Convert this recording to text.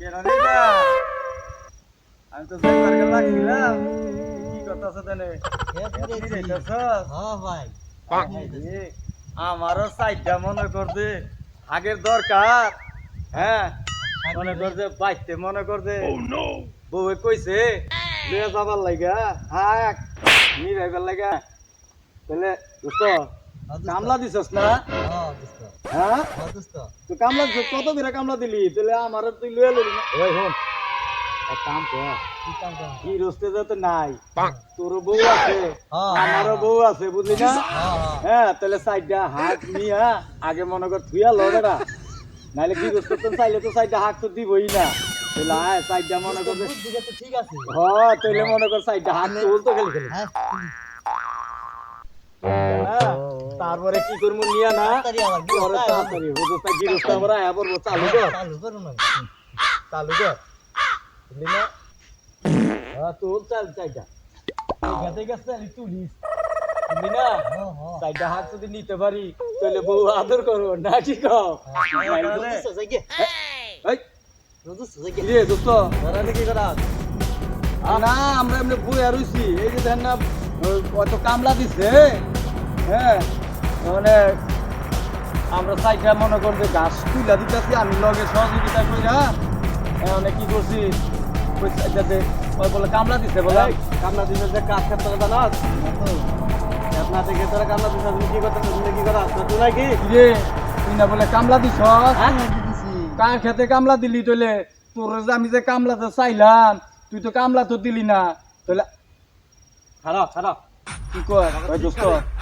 কেন আমি তো লাগছিলাম কি ভাই আমারও সাইডটা মনে করছে আগের দরকার হ্যাঁ? মনে করছে বাইতে মনে করছে। বউয়ে কইছে যাবার লাগা হাক নিরাইবার লাগা। তাহলে দোস্ত কামলা দিছস না? হ্যাঁ দোস্ত হ্যাঁ? হ্যাঁ তুই কামলা দিছস কত করে কামলা দিলি? তাহলে আমার তুই লইয়া লইলি না। ওই হন কাম কর। কি কাম করো? কি রস্তে যাতে নাই। তোর বউ আছে হ্যাঁ। আমারও বউ আছে বুঝলি না? হ্যাঁ হ্যাঁ। হ্যাঁ তাহলে সাইডটা হাত নিয়া আগে মনে কর থুয়া লড়েরা নাহলে কি করতে তো চাইলে তো সাইডটা হাত তো দিবই না। সাইডটা মনে কর ঠিক আছে। হ্যাঁ তাহলে মনে কর সাইডটা হাত তো খেলে খেলে। হ্যাঁ। হ্যাঁ, তারপরে কি করব নিয়া না। তাড়াতাড়ি আবার কি পরে তাড়াতাড়ি হুজুরটা গিরস্তা আমরা আয়া পড়ব চালু কর। চালু করো চালু কর। বুঝলি না? হ্যাঁ তোর চাল চাইটা। গাতে গাছে তুলিস। বুঝলি না? হ্যাঁ হ্যাঁ। হাত যদি নিতে পারি তাহলে বউ আদর করব না কি কও? দোস্ত আ, না আমরা এমনি বই আর এই যে না কত কামলা দিছে হ্যাঁ। মানে আমরা সাইডটা মনে করবে গাছ তুইলা দিতেছি আমি লগে সহযোগিতা কইরা মানে কি করছি? ওই বলে কামলা দিছে বলে? কামলা দিছে যে কাজ করতে হবে না আপনার থেকে তোরা কামলা দিছে তুমি কি করতে তুমি কি করা? তুই নাকি? রে তুই না বলে কামলা দিছ হ্যাঁ? দিছি কার খেতে কামলা দিলি তোলে তোর যে আমি যে কামলাতে চাইলাম তুই তো কামলা তো দিলি না। তোলে কি কয়? দোস্ত।